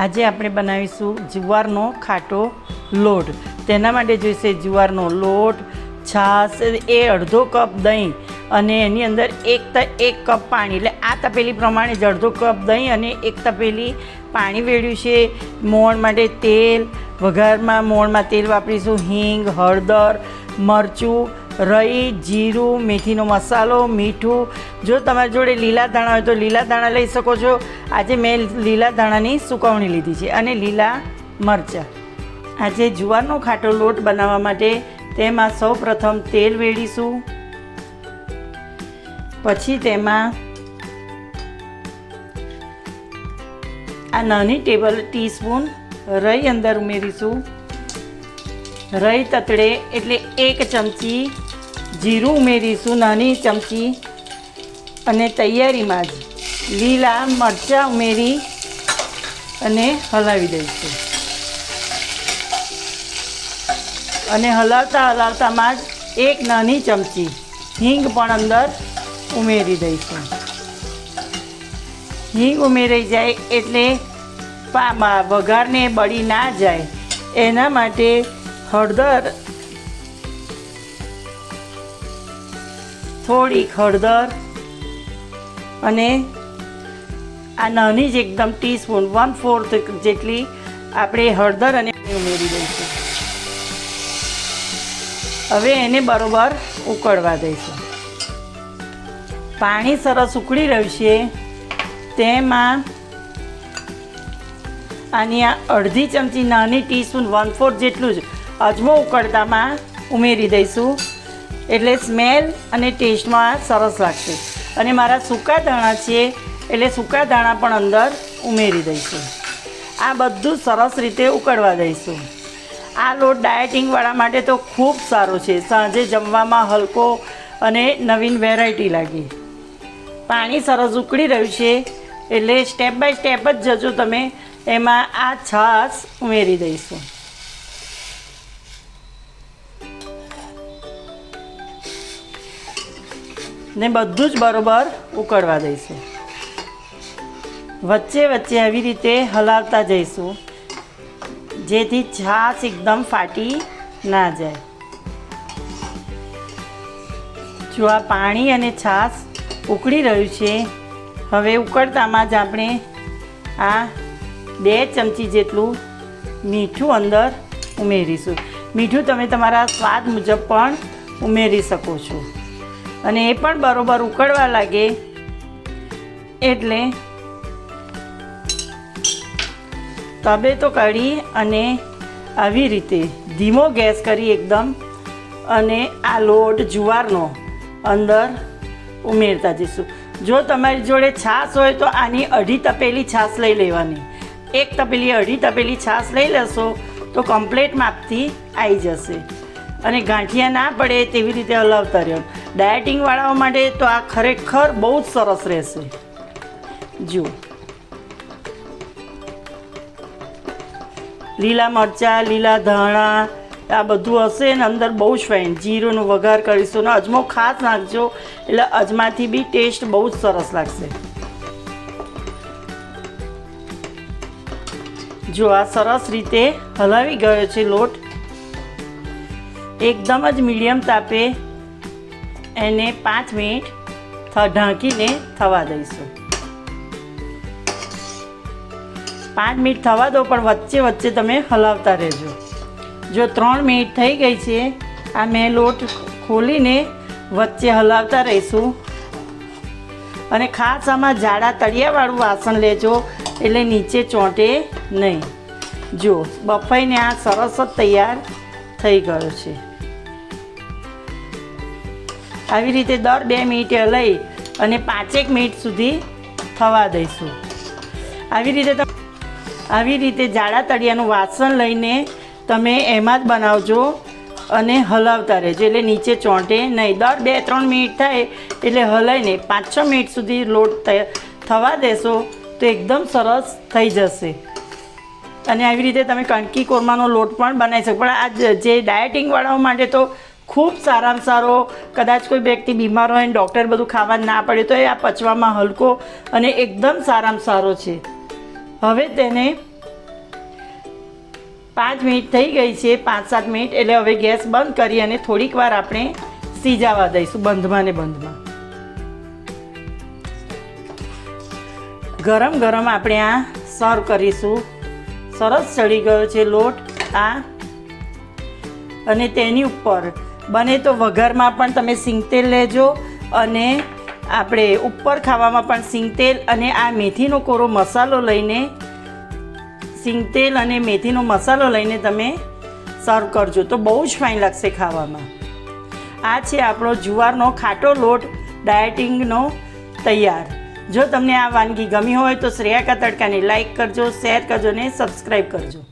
આજે આપણે બનાવીશું જુવારનો ખાટો લોટ. તેના માટે જોઈશે જુવારનો લોટ, છાશ, એ અડધો કપ દહીં અને એની અંદર એક ત, એક કપ પાણી. એટલે આ તપેલી પ્રમાણે જ અડધો કપ દહીં અને એક તપેલી પાણી વેળ્યું છે. મોણ માટે તેલ, વઘારમાં મોણમાં તેલ વાપરીશું. હિંગ, હળદર, મરચું રઈ, જીરું, મેથીનો મસાલો, મીઠું. જો તમારી જોડે લીલા ધાણા હોય તો લીલા ધાણા લઈ શકો છો. આજે મેં લીલા ધાણાની સુકવણી લીધી છે અને લીલા મરચાં. આજે જુવારનો ખાટો લોટ બનાવવા માટે તેમાં સૌ પ્રથમ તેલ વેડીશું પછી તેમાં આ નાની ટેબલ, ટીસ્પૂન રઈ અંદર ઉમેરીશું. રઈ તતડે એટલે એક ચમચી જીરું ઉમેરીશું, નાની ચમચી. અને તૈયારીમાં જ લીલા મરચાં ઉમેરી અને હલાવી દઈશું. અને હલાવતા હલાવતામાં જ એક નાની ચમચી હિંગ પણ અંદર ઉમેરી દઈશું. હિંગ ઉમેરાઈ જાય એટલે વઘારને બળી ના જાય. એના માટે હળદર થોડીક હળદર અને આ નાની જ એકદમ ટીસ્પૂન વન ફોર્થ જેટલી આપણે હળદર અને ઉમેરી દઈશું. હવે એને બરોબર ઉકળવા દઈશું. પાણી સરસ ઉકળી રહ્યું છે. તેમાં આની આ અડધી ચમચી નાની ટીસ્પૂન વન ફોર્થ જેટલું જ અજમો ઉકળતામાં ઉમેરી દઈશું. એટલે સ્મેલ અને ટેસ્ટમાં સરસ લાગશે. અને મારા સૂકા ધાણા છે, એટલે સૂકા ધાણા પણ અંદર ઉમેરી દઈશું. આ બધું સરસ રીતે ઉકળવા દઈશું. આ લોટ ડાયટિંગવાળા માટે તો ખૂબ સારો છે. સાંજે જમવામાં હલકો અને નવીન વેરાયટી લાગે. પાણી સરસ ઉકળી રહ્યું છે, એટલે સ્ટેપ બાય સ્ટેપ જ જજો તમે. એમાં આ છાશ ઉમેરી દઈશું. ને બધું જ બરોબર ઉકળવા દઈશું. વચ્ચે વચ્ચે આવી રીતે હલાવતા જઈશું, જેથી છાશ એકદમ ફાટી ના જાય. જો આ પાણી અને છાશ ઉકળી રહ્યું છે, હવે ઉકળતામાં જ આપણે આ બે ચમચી જેટલું મીઠું અંદર ઉમેરીશું. મીઠું તમે તમારા સ્વાદ મુજબ પણ ઉમેરી શકો છો. અને એ પણ બરોબર ઉકળવા લાગે. એટલે તબે તો કાઢી અને આવી રીતે ધીમો ગેસ કરી એકદમ અને આ લોટ જુવારનો અંદર ઉમેરતા જઈશું. જો તમારી જોડે છાશ હોય તો આની અઢી તપેલી છાશ લઈ લેવાની. એક તપેલી અઢી તપેલી છાશ લઈ લેશો તો કમ્પ્લેટ માપથી આવી જશે. અને ગાંઠિયા ના પડે તેવી રીતે હલાવતા રહ્યો. ડાયટિંગવાળાઓ માટે તો આ ખરેખર બહુ જ સરસ રહેશે. જુઓ. લીલા મરચાં, લીલા ધાણા, આ બધું હશે ને અંદર બહુ જ ફાઇન જીરુંનો વઘાર કરીશું ને અજમો ખાસ નાખજો, એટલે અજમાથી બી ટેસ્ટ બહુ જ સરસ લાગશે. જો આ સરસ રીતે હલાવી ગયો છે લોટ. એકદમ જ મીડિયમ તાપે એને પાંચ મિનિટ ઢાંકીને થવા દઈશું. પાંચ મિનિટ થવા દો, પણ વચ્ચે વચ્ચે તમે હલાવતા રહેજો. જો ત્રણ મિનિટ થઈ ગઈ છે, આ મેં લોટ ખોલીને વચ્ચે હલાવતા રહીશું. અને ખાસ આમાં જાડા તળિયાવાળું વાસણ લેજો, એટલે નીચે ચોંટે નહીં. જો, બફાઈને આ સરસ જ તૈયાર થઈ ગયો છે. આવી રીતે દર બે મિનિટે લઈ અને પાંચેક મિનિટ સુધી થવા દઈશું. આવી રીતે આવી રીતે જાડા તળિયાનું વાસણ લઈને તમે એમાં જ બનાવજો અને હલાવતા રહેજો. એટલે નીચે ચોંટે નહીં. દર બે, ત્રણ મિનિટ થાય એટલે હલાવીને પાંચ, છ મિનિટ સુધી લોટ થવા દેશો તો એકદમ સરસ થઈ જશે. અને આવી રીતે તમે કણકી કોરમાનો લોટ પણ બનાવી શકો. પણ આ જે ડાયટિંગવાળાઓ માટે તો ખૂબ સારામાં સારો, કદાચ કોઈ વ્યક્તિ બીમાર હોય ને ડૉક્ટર બધું ખાવા ના પડે તો એ આ પચવામાં હલકો અને એકદમ સારામાં સારો છે. હવે તેને પાંચ મિનિટ થઈ ગઈ છે, પાંચ સાત મિનિટ, એટલે હવે ગેસ બંધ કરી અને થોડીક વાર આપણે સીજાવા દઈશું, બંધમાં ને બંધમાં. ગરમ ગરમ આપણે આ સર્વ કરીશું. સરસ ચડી ગયો છે લોટ આ. અને તેની ઉપર બને તો વઘારમાં પણ તમે સિંગતેલ લેજો અને આપણે ઉપર ખાવામાં પણ સિંગતેલ અને આ મેથીનો કોરો મસાલો લઈને સિંગતેલ અને મેથીનો મસાલો લઈને તમે સર્વ કરજો. તો બહુ જ ફાઇન લાગશે ખાવામાં. આ છે આપણો જુવારનો ખાટો લોટ ડાયટિંગનો તૈયાર. જો તમને આ વાનગી ગમી હોય તો શ્રેયા કા તડકાને લાઇક કરજો, શેર કરજો ને સબસ્ક્રાઈબ કરજો.